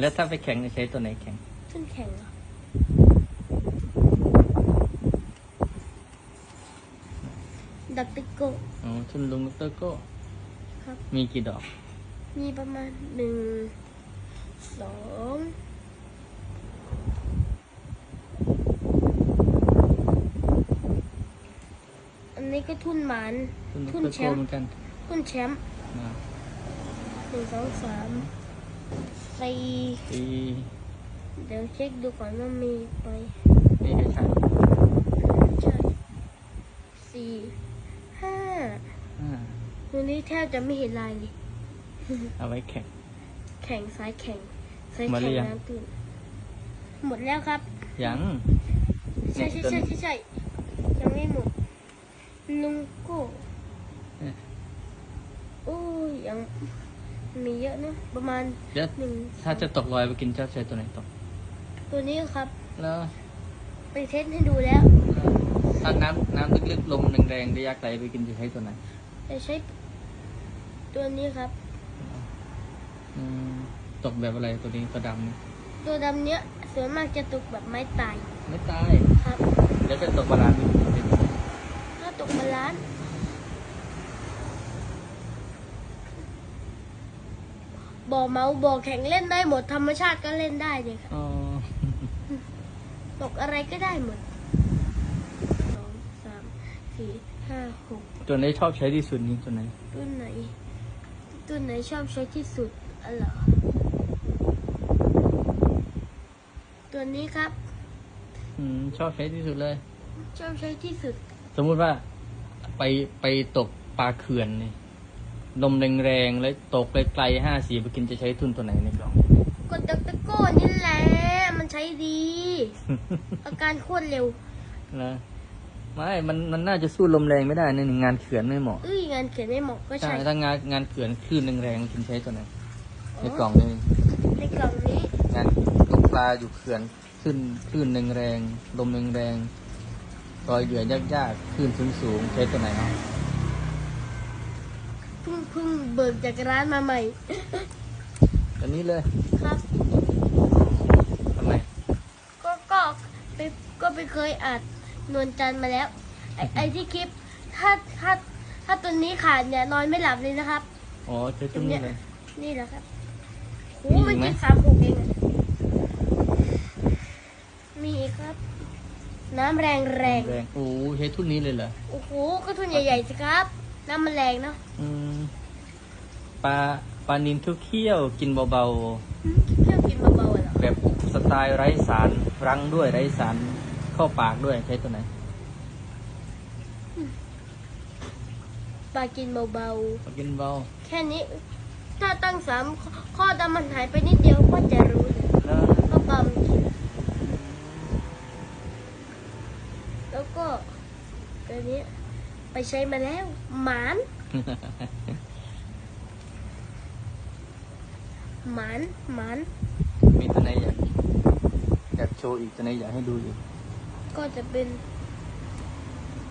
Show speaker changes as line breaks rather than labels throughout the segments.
แล้วถ้าไปแข่งจะใช้ตัวไหนแข่ง
ขึ้นแข่งเหรอดักติโกะ
อ๋อทุนลุงดรโก้
ครับ
มีกี่ดอก
มีประมาณหนึ่งสองอันนี้ก็ทุ่นหมัน
ทุนด
ทุ่น
ร
แช
โก้
ม
เหมื
ป์
อนกัน
ทุ่นแชมป์
นะ
หนึ่งสองสามสี่
ปี
เดี๋ยวเช็คดูก่อนว่ามีไป
นี่ไม่ใช่
ใช่สี่ห้า
อ่า
วันนี้แทบจะไม่เห็นลายเลย
เอาไว้แข่ง
แข่งสายแข่งสาย
หมดหรื
แข่ง
อยัง
น้ำตื่นหมดแล้วครับ
ยัง
ใช่ใช่ใช่ใช่ใช่ยังไม่หมดลุงโก้โอ้ยยัง มีเยอะนะประมาณ
เดี๋ยว
หนึ่ง
ถ้าจะตกลอยไปกินเจ้าใช้ตัวไหนตก
ตัวนี้ครับ
แล้ว
ไปเทสให้ดูแล้ว
ถ้าน้ำน้ำลึกๆลมแรงๆระยะไกลไปกินจะใช้ตัวไหน
จะใช้ตัวนี้ครับ
อืมตกแบบอะไรตัวนี้ตัวดำนี่
ตัวดำเนี้ยส่วนมากจะตกแบบไม้ตาย
ไม่ตาย
ครับ
แล้วจะตกบาลานซ์ไม่กินเป็นตัวไหน
ถ้าตกบาลานซ์ บ่อเมาบ่อแข็งเล่นได้หมดธรรมชาติก็เล่นได้เลยครับ
อ๋อ
ตกอะไรก็ได้หมดสองสามสี่ห้าหก
ตัวไหนชอบใช้ที่สุดนี่ตัวไหน
ตัวไหนตัวไหนชอบใช้ที่สุดอ๋อเหรอตัวนี้ครับ
อืม ชอบใช้ที่สุดเลย
ชอบใช้ที่สุด
สมมุติว่าไปไปตกปลาเขื่อนนี่ ลมแรงๆ แล้วตกไกลๆห้าสีไปกินจะใช้ทุนตัวไหนในกล่อง
กดตะตะโก้นี่แหละ มันใช้ดี อาการโคตรเร็ว
นะไม่ มัน มันน่าจะสู้ลมแรงไม่ได้ในะงานเขื่อนไม่เหมาะ
เอ้ยงานเขียนไม่เหมาะก็
ใช่
ใช่
ถ้างานงานเขื่อนคลื่นแรงๆกินใช้ตัวไหนในกล่องนี่
ในกล่องนี้
งานตกปลาอยู่เขื่อนคลื่นคลื่นแรงๆลมแรงๆรอยเหยื่อยากๆคลื่นสูงๆใช้ตัวไหนเนาะ
เพิ่งเพิ่งเบิกจากร้านมาใหม่
ตัวนี้เลย
ครับ
ทำไม
ก็ก็ไปก็ไปเคยอัดนวลจันทร์มาแล้ว ไอไอที่คลิปถ้าถ้าถ้าตัวนี้ขาดเนี่ยนอนไม่หลับเลยนะครับ
อ๋อใช้ตัวนี้เลย
นี่แหละครับโห
มีอีก
มัน
ไหม
กินสามหกเองอะมีอีกครับ น้ำแรงแรง
แรงโอ้ใช้ทุนนี้เลยเหรอ
โอ้โหก็ทุนใหญ่ๆสิครับ น้ำมันแรงเนาะ
อืมปลาปลานินทุกเขี้ยวกินเบา
อืมเที่ยวกินเบาๆอะเหรอ
ๆแบบสไตล์ไร้สารรังด้วยไร้สารเข้าปากด้วยใช้ตัวไหน
ปลากินเบา
ปลากินเบา
ๆ แค่นี้ ถ้าตั้งสามข้อข้อดำมันหายไปนิดเดียวก็จะรู้เลย
แล้ว
ก็ปลามันกิน แล้วก็ตัวนี้ ไปใช้มาแล้วหมานหมานหมาน
มีตัวไหนอยากอยากโชว์อีกตัวไหนอยากให้ดูอีก
ก็จะเป็น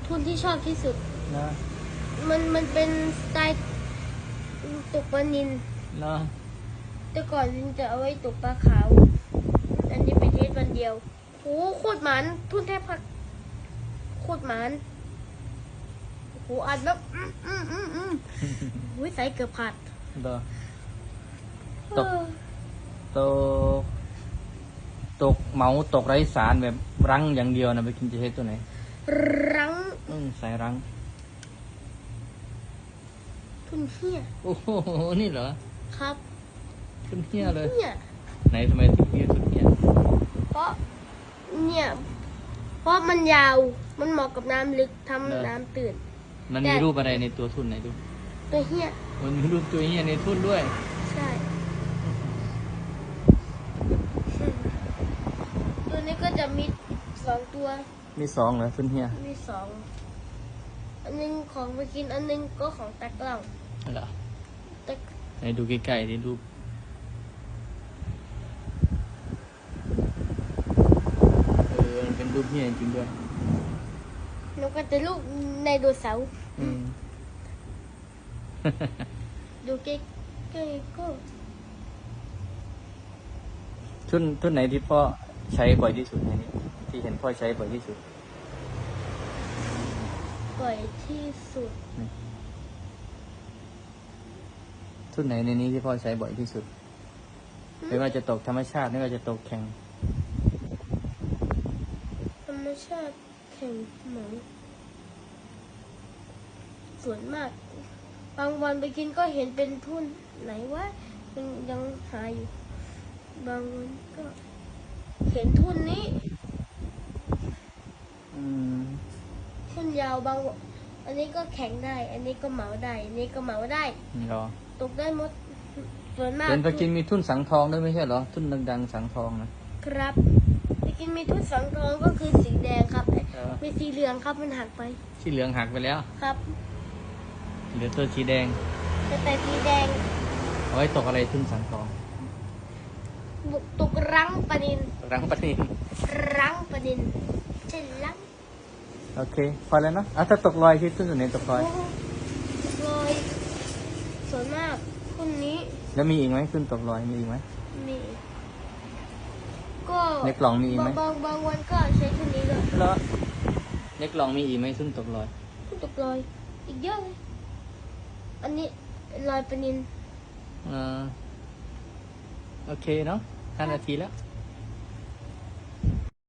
ทุนที่ชอบที่สุด
นะ
มันมันเป็นสไตล์ตกปลานิน
นะ
แต่ก่อนลินจะเอาไว้ตกปลาขาว อันนี้ไปเทสวันเดียวโหโคตรหมันทุนแทบพักโคตรหมัน โหอัดแบบอืมอืมอืมอืมโอ้ยใส่เกือบขาด
ดอตก
เออ
ตก ตกเหมาตกไร้สารแบบรังอย่างเดียวนะไปกินจะใช้ตัวไหน
รั้ง
อืมใส่รัง
ทุนเฮีย
โอ้โห นี่เหรอ
ครับ
ทุนเฮียเลย
เนี่ย
ไหนทำไมถึงเฮียทุนเฮีย
เพราะเนี่ย เพราะมันยาวมันเหมาะกับน้ำลึกทำน้ำตื่น
มัน
แต่
มีรูปอะไรในตัวทุนไหนดู
ตัวเฮีย
มันมีรูปตัวเฮียในทุนด้วย
ใช่ ตัวนี้ก็จะมีสองตัว
มีสองเหรอทุนเฮีย
มีสอง อันหนึงของไปกิน อันหนึงก็ของตะกล้อง
เหรอ
ตะ
ไหนดูใกล้ๆดิรูปเออมันเป็นรูปเฮียจริงๆด้วย
แล้วก็จะลูกในโดเสาร์
อืม
ดูใกล้ๆก็
ทุนทุนไหนที่พ่อใช้บ่อยที่สุดในนี้ ที่เห็นพ่อใช้บ่อยที่สุด
บ่อยที่สุด
ทุนไหนในนี้ที่พ่อใช้บ่อยที่สุด ไม่ว่าจะตกธรรมชาติไม่ว่าจะตกแข่ง
ธรรมชาติ แข่งหนังส่วนมาก บางวันไปกินก็เห็นเป็นทุนไหนวะยังยังหาอยู่ บางวันก็ เห็นทุนนี้
อืม
ทุนยาวบางวันอันนี้ก็แข่งได้ อันนี้ก็เหมาได้ อันนี้ก็เหมาได้
เหรอ
ตกได้หมดส่วนมาก
เห็นไปกินมีทุนสังทองด้วยไม่ใช่เหรอ ทุนดังๆสังทองนะครับ
ไป กินมีทุนสังทองก็คือสีแดงครับ
เออ
มีสีเหลืองครับมันหักไป
ที่เหลืองหักไปแล้ว
ครับ
เหลือตัวสีแดง
แต่แต่สีแดง
เอาไว้ตกอะไรทุนสังทอง
บุกตกรังปะนิน
รังปะนิน
รังปะนินใช่รัง
โอเค พอแล้วเนอะอะถ้าตกลอยที่ทุนตัวไหนตกลอย
โอ้โหลอยส่วนมากคนนี้
แล้วมีอีกไหมทุนตกลอยมีอีกไหม
มี ก็
ในกล่องมีอีกไหม
บางบางบางวันก็ใช้คนนี้เลย
แล้วในกล่องมีอีกไหมทุนตกลอย
คุณตกลอย อีกเยอะเลยอันนี้ลอยปะนิน
อ่าโอเคเนาะห้านาทีแล้ว